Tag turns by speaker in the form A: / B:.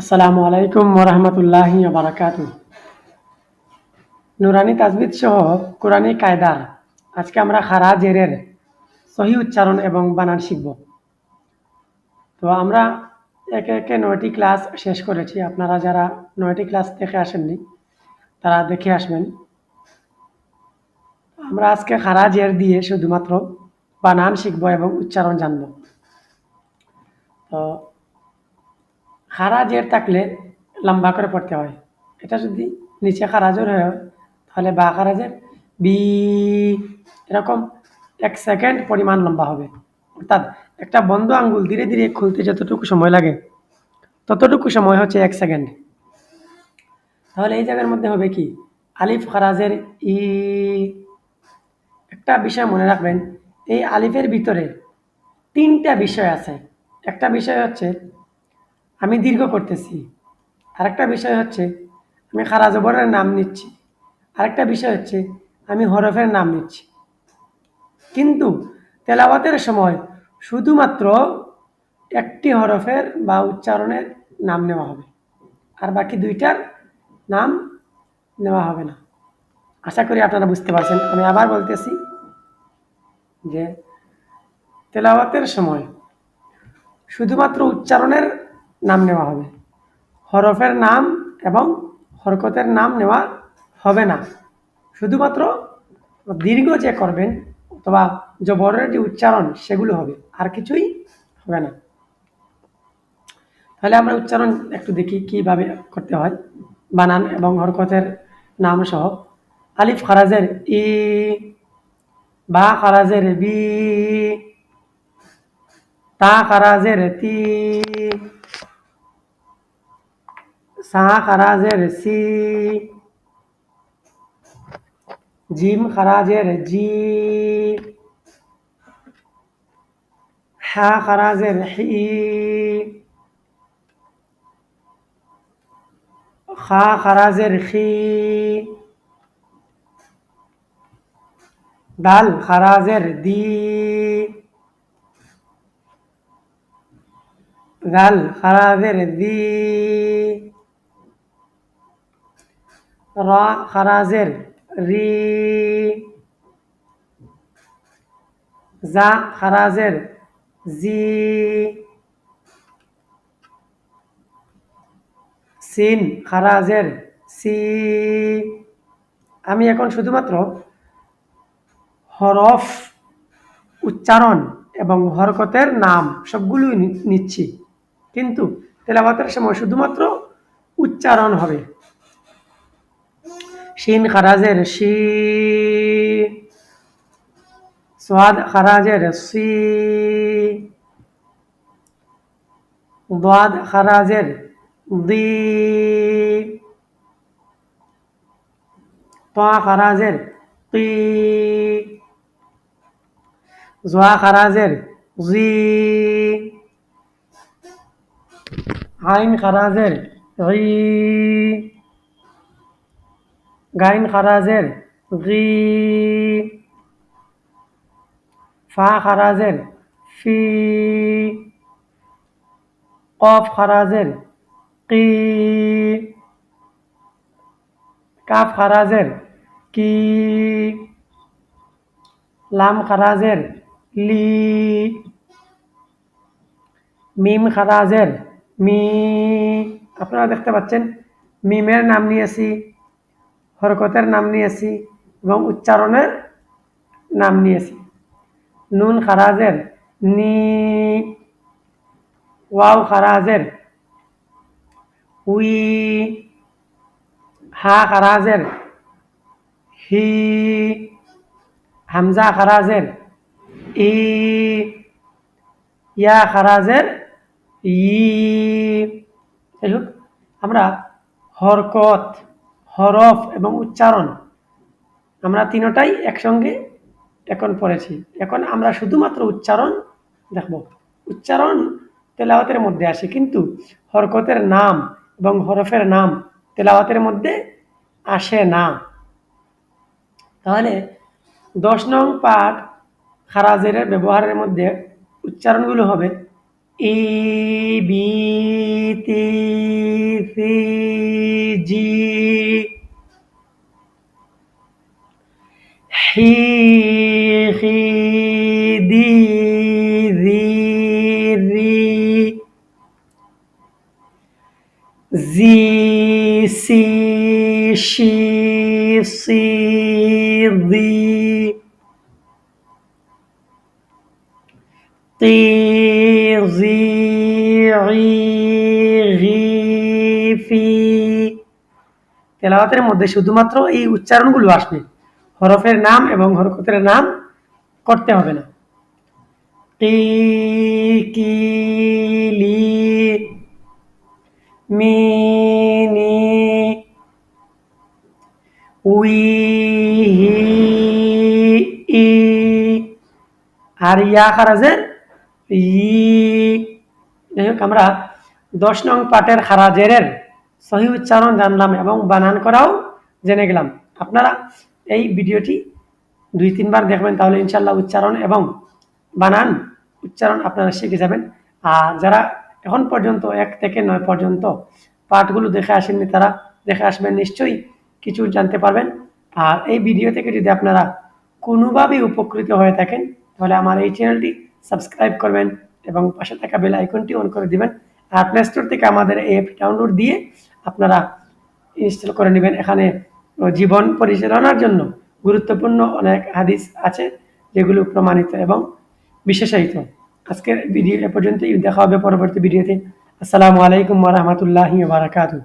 A: আসসালামু আলাইকুম ওরহমতুল্লাহি বারাকাত নুরানি তাজবিদ সহ কোরআনী কায়দার আজকে আমরা খারা জেরের সহি উচ্চারণ এবং বানান শিখব। তো আমরা একে একে নয়টি ক্লাস শেষ করেছি। আপনারা যারা নয়টি ক্লাস দেখে আসেননি, তারা দেখে আসবেন। আমরা আজকে খারা জের দিয়ে শুধুমাত্র বানান শিখব এবং উচ্চারণ জানব। তো খারা জের থাকলে লম্বা করে পড়তে হয়। এটা যদি নিচে খারাজের হয়, তাহলে বা খারাজের বি এরকম এক সেকেন্ড পরিমাণ লম্বা হবে। অর্থাৎ একটা বন্ধ আঙ্গুল ধীরে ধীরে খুলতে যতটুকু সময় লাগে, ততটুকু সময় হচ্ছে এক সেকেন্ড। তাহলে এই জায়গার মধ্যে হবে কি? আলিফ খারাজের ই। একটা বিষয় মনে রাখবেন, এই আলিফের ভিতরে তিনটা বিষয় আছে। একটা বিষয় হচ্ছে আমি দীর্ঘ করতেছি। আরেকটা বিষয় হচ্ছে, আমি খারা জবরের নাম নিচ্ছি। আরেকটা বিষয় হচ্ছে, আমি হরফের নাম নিচ্ছি। কিন্তু তেলাওয়াতের সময় শুধুমাত্র একটি হরফের বা উচ্চারণের নাম নেওয়া হবে। আর বাকি দুইটার নাম নেওয়া হবে না। আশা করি আপনারা বুঝতে পারছেন। আমি আবার বলতেছি যে, তেলাওয়াতের সময় শুধুমাত্র উচ্চারণের নাম নেওয়া হবে। হরফের নাম এবং হরকতের নাম নেওয়া হবে না। শুধুমাত্র দীর্ঘ যে করবেন অথবা জবরের যে উচ্চারণ, সেগুলো হবে। আর কিছুই হবে না। তাহলে আমরা উচ্চারণ একটু দেখি কীভাবে করতে হয়। বানান এবং হরকতের নাম সহ। আলিফ খারাজের ই, বা খারাজের বি, তা খারাজের তি سا خراج رسی۔ جیم خراج رجی۔ ح خراج رحی۔ خا خراج رخی۔ دال خراج ردی۔ دال خراج ردی۔ রা খারাজের রি যা খারাজের জি, সিন খারাজের সি। আমি এখন শুধুমাত্র হরফ, উচ্চারণ এবং হরকতের নাম সবগুলোই নিচ্ছি। কিন্তু তেলাবাতের সময় শুধুমাত্র উচ্চারণ হবে। শিন খারাজের শি। সোয়াদ খারাজের সি। দাদ খারাজের দি। তা খারাজের কি জোয়া খারাজের জি। আইন খারাজের রি গাইন খারাজের, গি, ফা খারাজের, ফি, কফ খারাজের, কি, কাফ খারাজের, কি, লাম খারাজের, লি, মিম খারাজের, মি, আপনারা দেখতে পাচ্ছেন, মিমের নাম নিয়েছি। হরকতের নাম নিয়েছি এবং উচ্চারণের নাম নিয়েছি। নুন খারাজের নি, ওয়াও খারাজের উই, হা খারাজের হি, হামজা খারাজের ই, ইয়া খারাজের ই। আমরা হরকত হরফ এবং উচ্চারণ। আমরা তিনটাই একসঙ্গে এখন পড়েছি। এখন আমরা শুধুমাত্র উচ্চারণ দেখব। উচ্চারণ তেলাওয়াতের মধ্যে আসে, কিন্তু হরকতের নাম এবং হরফের নাম তেলাওয়াতের মধ্যে আসে না। তাহলে দশ নং পাঠ খারাজের ব্যবহারের মধ্যে উচ্চারণগুলো হবে ই বি জি হি হি দি রি রি জি সি শি সি দি তি জি তেলাওয়াতের মধ্যে শুধুমাত্র এই উচ্চারণগুলো আসবে হরফের নাম এবং হরকতের নাম করতে হবে না। কি কি উই, হি, ই, আর ইয়া ই। আমরা দশ নং পাটের খারাজের সহি উচ্চারণ জানলাম এবং বানান করাও জেনে গেলাম। আপনারা এই ভিডিওটি দুই, তিনবার দেখবেন, তাহলে ইনশাল্লাহ উচ্চারণ এবং বানান উচ্চারণ আপনারা শিখে যাবেন। আর যারা এখন পর্যন্ত, এক থেকে নয় পর্যন্ত পাঠগুলো দেখে আসেননি, তারা দেখে আসবেন, নিশ্চয়ই কিছু জানতে পারবেন। আর এই ভিডিও থেকে যদি আপনারা কোনোভাবেই উপকৃত হয়ে থাকেন, তাহলে আমার এই চ্যানেলটি সাবস্ক্রাইব করবেন এবং পাশে থাকা বেল আইকনটি অন করে দিবেন। আর প্লে স্টোর থেকে আমাদের এই অ্যাপটি ডাউনলোড দিয়ে আপনারা ইনস্টল করে নেবেন। এখানে জীবন পরিচালনার জন্য গুরুত্বপূর্ণ অনেক হাদিস আছে, যেগুলো প্রমাণিত এবং বিশেষায়িত। আজকের ভিডিও এ পর্যন্তই। দেখা হবে পরবর্তী ভিডিওতে আসসালামু আলাইকুম রহমতুল্লাহি বারাকাতু